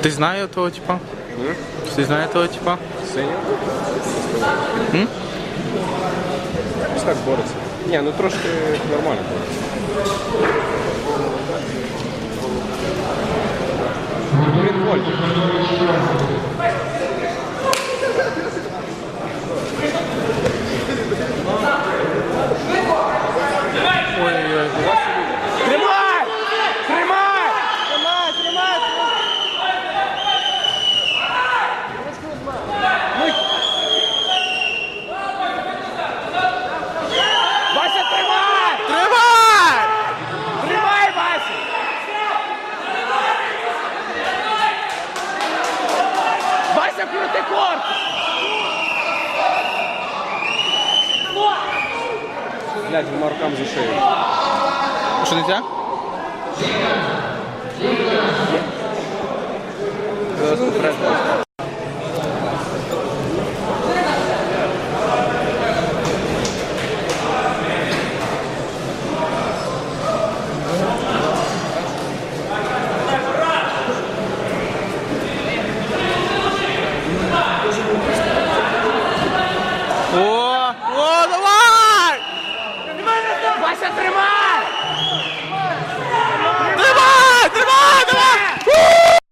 Ти знає того типа? Ти знає того типа? Синю? М? Ось так бореться. Ні, ну трошки нормально бореться. Він вольт. Блядь, двома руками за шею. Що не тя? Просто тримай!